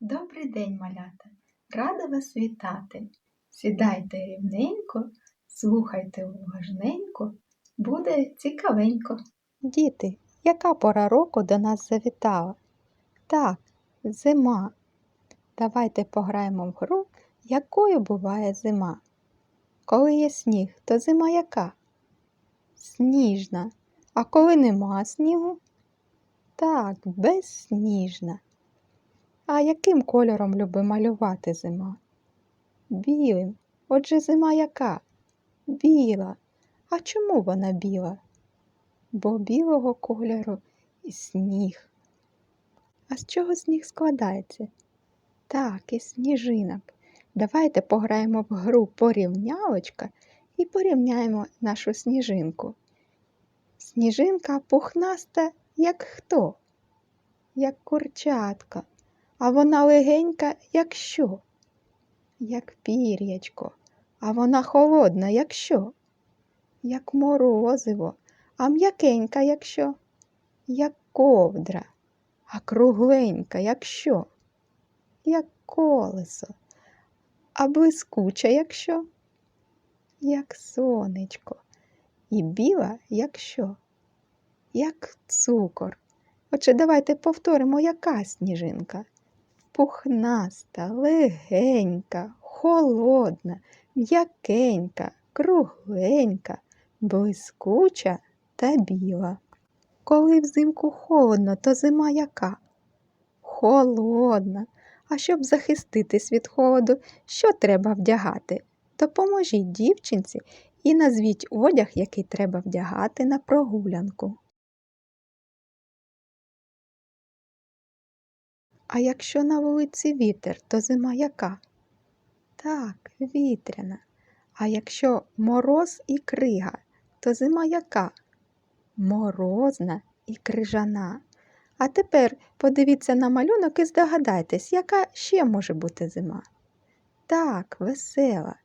Добрий день, малята! Рада вас вітати. Сідайте рівненько, слухайте уважненько, буде цікавенько. Діти, яка пора року до нас завітала? Так, зима. Давайте пограємо в гру, якою буває зима. Коли є сніг, то зима яка? Сніжна. А коли нема снігу? Так, безсніжна. А яким кольором любить малювати зима? Білим. Отже, зима яка? Біла. А чому вона біла? Бо білого кольору і сніг. А з чого сніг складається? Так, із сніжинок. Давайте пограємо в гру порівнялочка і порівняємо нашу сніжинку. Сніжинка пухнаста, як хто? Як курчатка. А вона легенька, як що? Як пір'ячко. А вона холодна, як що? Як морозиво, а м'якенька, як що? Як ковдра, а кругленька, як що? Як колесо, а блискуча, як що? Як сонечко. І біла, як що? Як цукор. Отже, давайте повторимо, яка сніжинка. Пухнаста, легенька, холодна, м'якенька, кругленька, блискуча та біла. Коли взимку холодно, то зима яка? Холодна. А щоб захиститись від холоду, що треба вдягати? Допоможіть дівчинці і назвіть одяг, який треба вдягати на прогулянку. А якщо на вулиці вітер, то зима яка? Так, вітряна. А якщо мороз і крига, то зима яка? Морозна і крижана. А тепер подивіться на малюнок і здогадайтесь, яка ще може бути зима. Так, весела.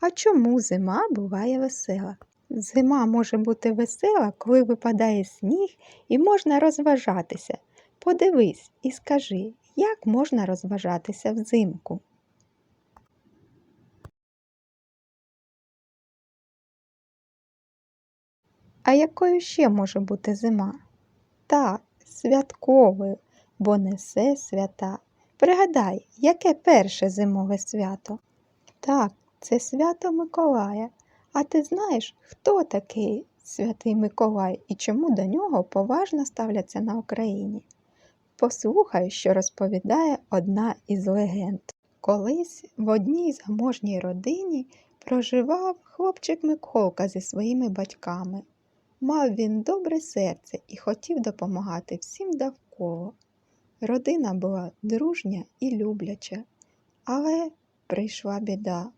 А чому зима буває весела? Зима може бути весела, коли випадає сніг і можна розважатися. Подивись і скажи, як можна розважатися взимку? А якою ще може бути зима? Так, святковою, бо несе свята. Пригадай, яке перше зимове свято? Так, це свято Миколая. А ти знаєш, хто такий святий Миколай і чому до нього поважно ставляться на Україні? Послухай, що розповідає одна із легенд. Колись в одній заможній родині проживав хлопчик Миколка зі своїми батьками. Мав він добре серце і хотів допомагати всім довкола. Родина була дружня і любляча, але прийшла біда.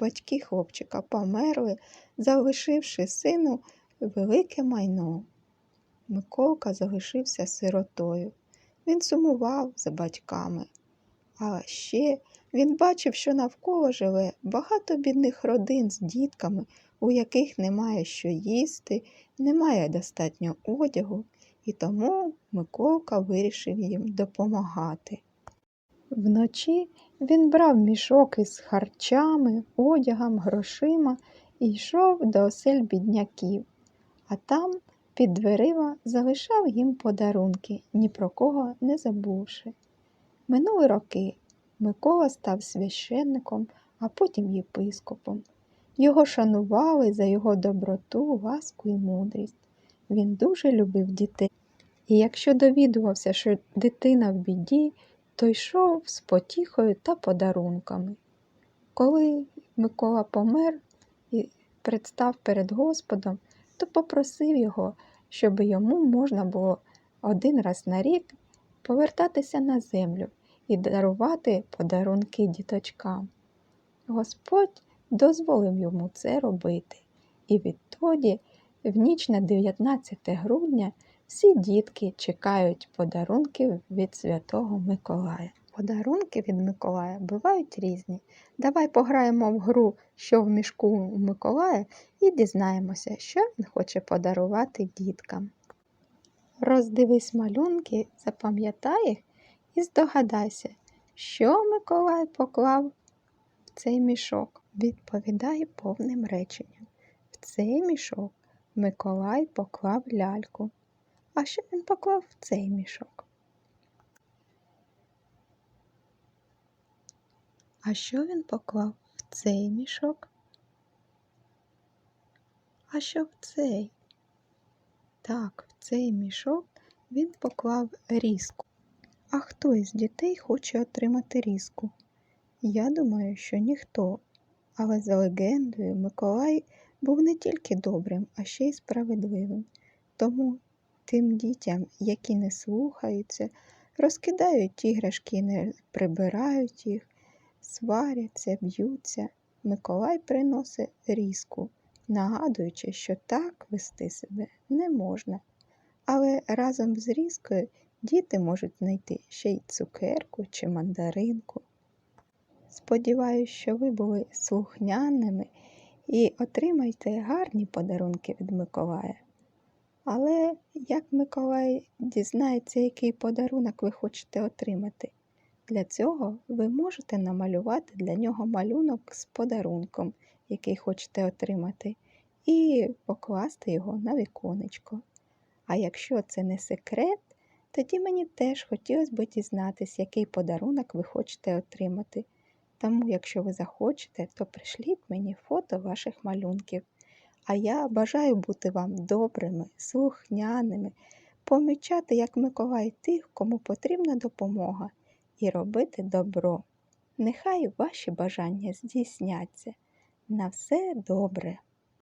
Батьки хлопчика померли, залишивши сину велике майно. Миколка залишився сиротою. Він сумував за батьками. А ще він бачив, що навколо живе багато бідних родин з дітками, у яких немає що їсти, немає достатньо одягу, і тому Миколка вирішив їм допомагати. Вночі він брав мішок із харчами, одягом, грошима і йшов до осель бідняків, а там під дверима залишав їм подарунки, ні про кого не забувши. Минули роки Микола став священником, а потім єпископом. Його шанували за його доброту, ласку і мудрість. Він дуже любив дітей. І якщо довідувався, що дитина в біді, то йшов з потіхою та подарунками. Коли Микола помер і представ перед Господом, то попросив його, щоб йому можна було один раз на рік повертатися на землю і дарувати подарунки діточкам. Господь дозволив йому це робити, і відтоді, в ніч на 19 грудня, всі дітки чекають подарунків від Святого Миколая. Подарунки від Миколая бувають різні. Давай пограємо в гру, що в мішку у Миколая, і дізнаємося, що він хоче подарувати діткам. Роздивись малюнки, запам'ятай їх і здогадайся, Що Миколай поклав в цей мішок? Відповідай повним реченням. В цей мішок Миколай поклав ляльку. А що він поклав в цей мішок? А що він поклав в цей мішок? А що в цей? Так, в цей мішок він поклав різку. А хто із дітей хоче отримати різку? Я думаю, що ніхто. Але за легендою Миколай був не тільки добрим, а ще й справедливим. Тому тим дітям, які не слухаються, розкидають іграшки і не прибирають їх, сваряться, б'ються, Миколай приносить різку, нагадуючи, що так вести себе не можна. Але разом з різкою діти можуть знайти ще й цукерку чи мандаринку. Сподіваюсь, що ви були слухняними і отримаєте гарні подарунки від Миколая. Але як Миколай дізнається, який подарунок ви хочете отримати? Для цього ви можете намалювати для нього малюнок з подарунком, який хочете отримати, і покласти його на віконечко. А якщо це не секрет, тоді мені теж хотілося б дізнатися, який подарунок ви хочете отримати. Тому, якщо ви захочете, то пришліть мені фото ваших малюнків. А я бажаю бути вам добрими, слухняними, помічати, як Миколай тих, кому потрібна допомога, і робити добро. Нехай ваші бажання здійсняться. На все добре!